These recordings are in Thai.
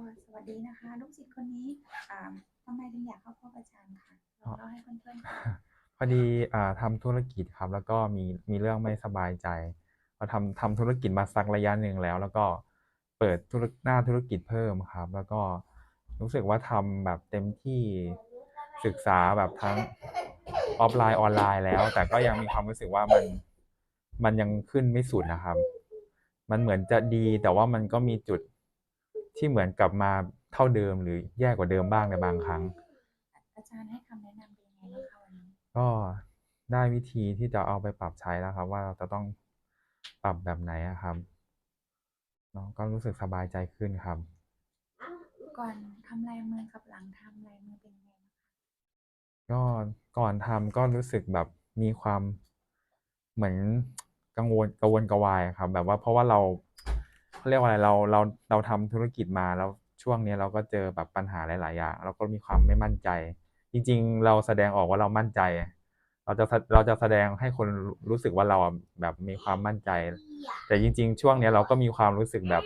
ก็สวัสดีนะคะลูกศิษย์คนนี้อ่าทำไมถึงอยากเข้าพบอาจารย์ค่ะลองเล่าให้เพื่อนๆฟังพอดีอ่าทำธุรกิจครับ แล้วก็มีมีเรื่องไม่สบายใจพอทำทำธุรกิจมาสักระยะหนึ่งแล้ว แล้วก็เปิดธุรหน้าธุรกิจเพิ่มครับ แล้วก็รู้สึกว่าทำแบบเต็มที่ศึกษาแบบทั้งออฟไลน์ออนไลน์แล้ว แต่ก็ยังมีความรู้สึกว่ามันมันยังขึ้นไม่สุดนะครับ มันเหมือนจะดีแต่ว่ามันก็มีจุด ที่เหมือนกลับมาเท่าเดิมหรือแย่กว่าเดิมบ้างในบางครั้ง อาจารย์ให้คำแนะนำเป็นยังไงบ้างคะวันนี้ก็ได้วิธีที่จะเอาไปปรับใช้แล้วครับ ว่าเราจะต้องปรับแบบไหนอะครับเนาะก็รู้สึกสบายใจขึ้นครับ ก่อนทำลายมือกับหลังทำลายมือเป็นยังไงบ้างคะก็ก่อนทำก็รู้สึกแบบมีความเหมือนกังวลกังวลกระวายครับ แบบว่าเพราะว่าเรา เขาเรียกว่าอะไรเราเราเราทำธุรกิจมาแล้วช่วงนี้เราก็เจอแบบปัญหาหลาย ๆ อย่างเราก็มีความไม่มั่นใจ จริง ๆ เราแสดงออกว่าเรามั่นใจ เราจะเราจะแสดงให้คนรู้สึกว่าเราแบบมีความมั่นใจ แต่จริง ๆ ช่วงนี้เราก็มีความรู้สึกแบบ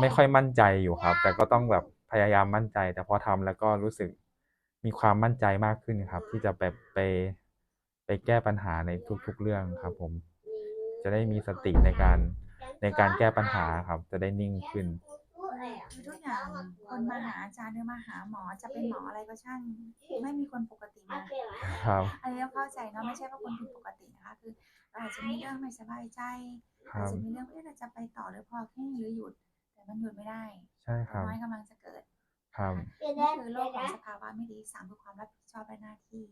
ไม่ค่อยมั่นใจอยู่ครับ แต่ก็ต้องแบบพยายามมั่นใจ แต่พอทำแล้วก็รู้สึกมีความมั่นใจมากขึ้นครับ ที่จะไปไปไปแก้ปัญหาในทุก ๆ เรื่องครับ ผม จะได้มีสติในการ ในการแก้ปัญหาครับ จะได้นิ่งขึ้น คือทุกอย่างคนมาหาอาจารย์หรือมาหาหมอจะเป็นหมออะไรก็ช่าง ไม่มีคนปกติมาครับ อันนี้ต้องเข้าใจเนาะไม่ใช่ว่าคนผิดปกตินะคะคือเราอาจจะมีเรื่องไม่สบายใจคอาจรับจะมีเรื่องเอ๊ะเราจะไปต่อหรือพอแค่นี้หรือหยุด แต่มันหยุดไม่ได้ใช่ครับน้อยกำลังจะเกิดครับนี่คือโลกของสภาวะไม่ดีสามคือความรับผิดชอบและหน้าที่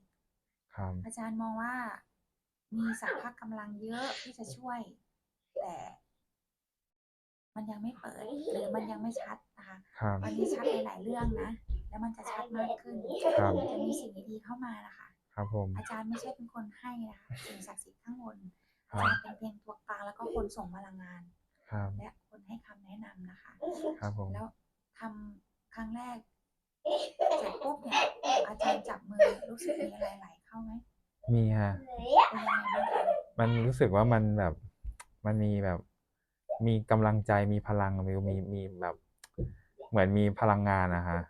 ครับอาจารย์มองว่า มีสัพพะกำลังเยอะที่จะช่วย แต่ มันยังไม่เปิดหรือมันยังไม่ชัดนะคะครับวันนี้ชัดหลายๆเรื่องนะ แล้วมันจะชัดมากขึ้นครับ จะมีสิ่งดีๆเข้ามานะคะครับผม อาจารย์ไม่ใช่เป็นคนให้นะคะสิ่งศักดิ์สิทธิ์ข้างบนครัอาบจารย์เป็นเพียงตัวกลางแล้วก็คนส่งพลังงาน ครับ และคนให้คำแนะนำนะคะ ครับผม แล้วทำครั้งแรกเสร็จปุ๊บเนี่ยอาจารย์จับมือรู้สึกมีอะไรไหลเข้าไหมมีฮะเป็นยังไงบ้างคะมันรู้สึกว่ามันแบบ มันมีแบบ มีกำลังใจมีพลังมีมีมีแบบ เหมือนมีพลังงานนะฮะ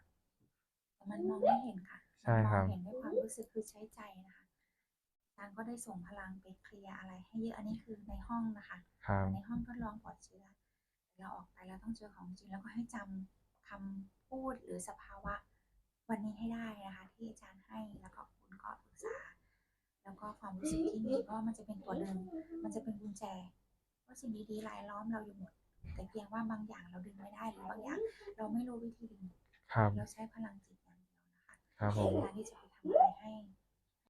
แต่มันมองไม่เห็นค่ะใช่ครับมันมองเห็นด้วยความรู้สึกคือใช้ใจนะคะอาจารย์ก็ได้ส่งพลังไปเคลียร์อะไร ให้เยอะอันนี้คือในห้องนะคะครับในห้องทดลองปลอดเชื้อเราออกไปเราต้องเจอของจริงแล้วก็ให้จำคำพูดหรือสภาวะ วันนี้ให้ได้นะคะ ที่อาจารย์ให้แล้วก็คุณก็ปรึกษา แล้วก็ความรู้สึกที่มีเพราะว่ามันจะเป็นตัวดึงมันจะเป็นกุญแจ ว่าสิ่งดีๆรายล้อมเราอยู่หมด แต่เพียงว่าบางอย่างเราดึงไม่ได้หรือบางอย่าง เราไม่รู้วิธีดึงครับเราใช้พลังจิตอย่างเดียวนะคะครับผม ในการที่จะไปทำอะไรให้